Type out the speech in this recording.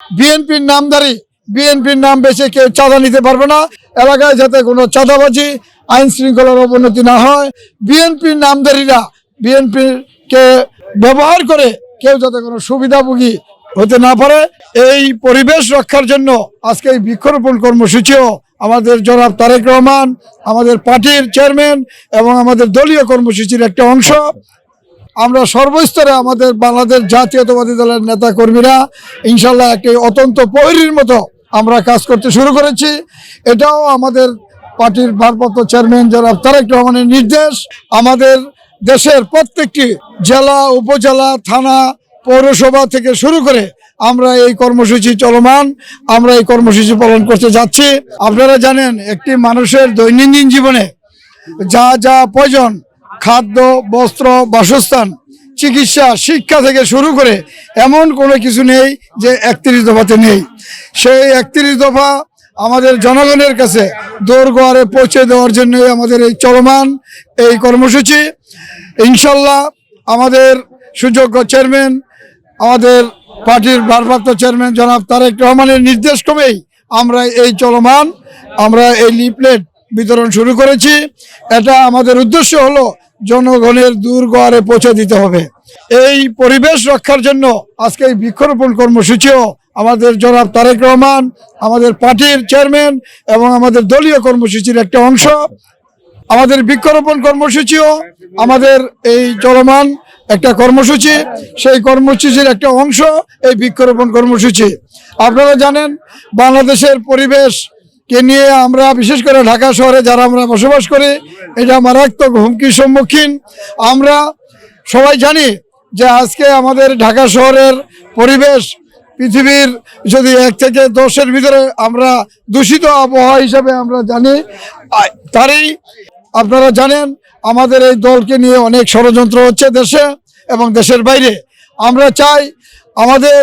বিএনপির নামধারী, বিএনপির নাম বেছে কেউ চাঁদা নিতে পারবে না। এলাকায় যাতে কোনো চাঁদাবাজি আইন শৃঙ্খলার অবনতি না হয়, বিএনপির নামধারীরা বিএনপির কে ব্যবহার করে কেউ যাতে কোনো সুবিধাভোগী হতে না পারে। এই পরিবেশ রক্ষার জন্য আজকে এই বৃক্ষরোপণ কর্মসূচিও আমাদের জনাব তারেক রহমান, আমাদের পার্টির চেয়ারম্যান এবং আমাদের দলীয় কর্মসূচির একটা অংশ। আমরা সর্বস্তরে আমাদের বাংলাদেশ জাতীয়তাবাদী দলের নেতা কর্মীরা ইনশাল্লাহ একটি অত্যন্ত প্রহরীর মতো আমরা কাজ করতে শুরু করেছি। এটাও আমাদের পার্টির ভারপ্রাপ্ত চেয়ারম্যান জনাব তারেক রহমানের নির্দেশ। আমাদের দেশের প্রত্যেকটি জেলা, উপজেলা, থানা, পৌরসভা থেকে শুরু করে আমরা এই কর্মসূচি চলমান, আমরা এই কর্মসূচি পালন করতে যাচ্ছি। আপনারা জানেন, একটি মানুষের দৈনন্দিন জীবনে যা যা প্রয়োজন খাদ্য, বস্ত্র, বাসস্থান, চিকিৎসা, শিক্ষা থেকে শুরু করে এমন কোনো কিছু নেই যে একত্রিশ দফাতে নেই। সেই একত্রিশ দফা আমাদের জনগণের কাছে দোরগোয়ারে পৌঁছে দেওয়ার জন্যই আমাদের এই চলমান এই কর্মসূচি। ইনশাল্লাহ আমাদের সুযোগ্য চেয়ারম্যান, আমাদের পার্টির ভারপ্রাপ্ত চেয়ারম্যান জনাব তারেক রহমানের নির্দেশ ক্রমেই আমরা এই চলমান, আমরা এই লিফলেট বিতরণ শুরু করেছি। এটা আমাদের উদ্দেশ্য হলো জনগণের দূরগড়ে পৌঁছে দিতে হবে। এই পরিবেশ রক্ষার জন্য আজকে এই বৃক্ষরোপণ কর্মসূচিও আমাদের জনাব তারেক রহমান, আমাদের পার্টির চেয়ারম্যান এবং আমাদের দলীয় কর্মসূচির একটা অংশ। আমাদের বৃক্ষরোপণ কর্মসূচিও আমাদের এই চলমান একটা কর্মসূচি। সেই কর্মসূচির একটা অংশ এই বৃক্ষরোপণ কর্মসূচি। আপনারা জানেন, বাংলাদেশের পরিবেশ কে নিয়ে আমরা, বিশেষ করে ঢাকা শহরে যারা আমরা বসবাস করি এটা মারাত্মক হুমকির সম্মুখীন। আমরা সবাই জানি যে আজকে আমাদের ঢাকা শহরের পরিবেশ, পৃথিবীর যদি এক থেকে দশের ভিতরে আমরা দূষিত আবহাওয়া হিসাবে আমরা জানি তারই আপনারা জানেন আমাদের এই দলকে নিয়ে অনেক ষড়যন্ত্র হচ্ছে দেশে এবং দেশের বাইরে। আমরা চাই আমাদের